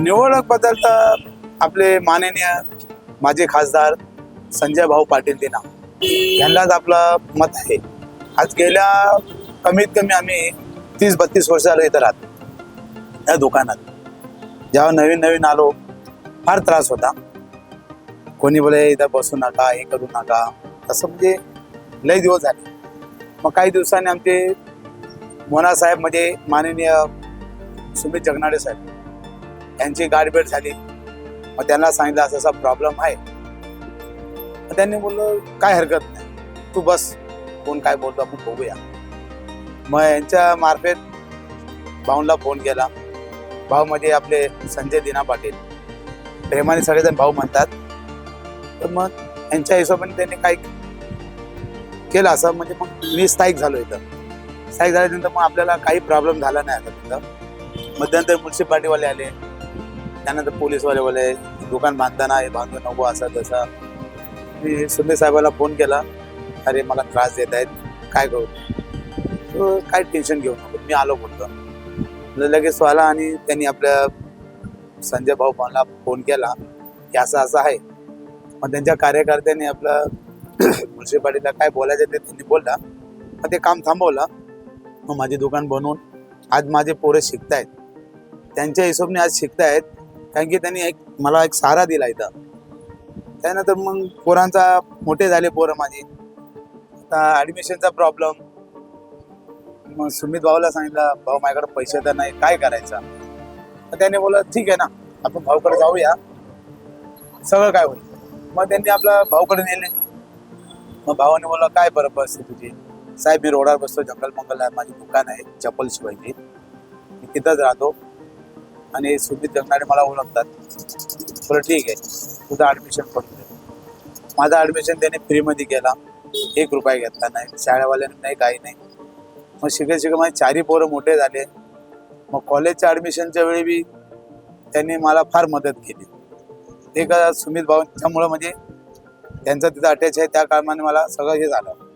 निवडकबद्दल तर आपले माननीय माझे खासदार संजय भाऊ पाटील दिना. यांनाच आपलं मत आहे. आज गेल्या कमीत कमी आम्ही तीस बत्तीस वर्ष झालो इथं राहतो. या दुकानात. जेव्हा नवीन नवीन आलो फार त्रास होता. कोणी बोले इथं बसू नका हे करू नका. असं म्हणजे लय दिवस झाले. मग काही दिवसांनी आमचे मोना साहेब म्हणजे माननीय सुमित जगनाडे साहेब यांची गाठभेट झाली. मग त्यांना सांगितलं असं असा प्रॉब्लेम आहे. मग त्यांनी बोललं काय हरकत नाही. तू बस. कोण काय बोलतो आपण बघूया. मग यांच्या मार्फत भाऊंना फोन केला. भाऊ म्हणजे आपले संजय दिना पाटील. प्रेमाने सगळेजण भाऊ म्हणतात. तर मग यांच्या हिशोबाने त्यांनी काय केलं असं म्हणजे मग मी स्थायिक झालो इथं. स्थायिक झाल्यानंतर मग आपल्याला काही प्रॉब्लेम झाला नाही आता तिथं. मध्यंतर म्युन्सिपाल्टीवाले आले. त्यानंतर पोलीसवाले बोले दुकान बांधताना हे बांधू नको असं तसा. मी सुंदे साहेबाला फोन केला अरे मला त्रास देत आहेत काय करू? तो काय टेन्शन घेऊ नको मी आलो बोलतो. लगेच तो आला आणि त्यांनी आपल्या संजय भाऊ मला फोन केला की असं असं आहे. मग त्यांच्या कार्यकर्त्यांनी आपलं म्युन्सिपाल्टीला काय बोलायचं ते त्यांनी बोलला. मग ते काम थांबवलं. मग माझे दुकान बनवून आज माझे पोरं शिकतायत. त्यांच्या हिशोबने आज शिकतायत. कारण की त्यांनी एक मला एक सहारा दिला इथं. त्यानंतर मग पोरांचा मोठे झाले पोरं माझे. आता ॲडमिशनचा प्रॉब्लेम मग सुमित भाऊला सांगितलं भाऊ माझ्याकडे पैसे तर नाही काय करायचं? मग त्याने बोललं ठीक आहे ना आपण भाऊकडे जाऊया. सगळं काय होईल. मग त्यांनी आपला भाऊकडे नेले. मग भावाने बोलला काय बरं बस तुझी? साहेब मी रोडावर बसतो जंगल मंगल माझी दुकान आहे चप्पल शिवायची. मी तिथंच राहतो. आणि सुमित जगणारे मला ओळखतात. बरं ठीक आहे. तुझं ॲडमिशन करून दे. माझं ॲडमिशन त्याने फ्रीमध्ये केला. एक रुपया घेतला नाही. शाळेवाल्याने नाही काही नाही. मग शिकत शिकत माझे चारही पोरं मोठे झाले. मग कॉलेजच्या ॲडमिशनच्या वेळी बी त्यांनी मला फार मदत केली. ते का सुमित भाऊंच्यामुळं म्हणजे त्यांचं तिथं अटॅच आहे. त्या कारणाने मला सगळं हे झालं.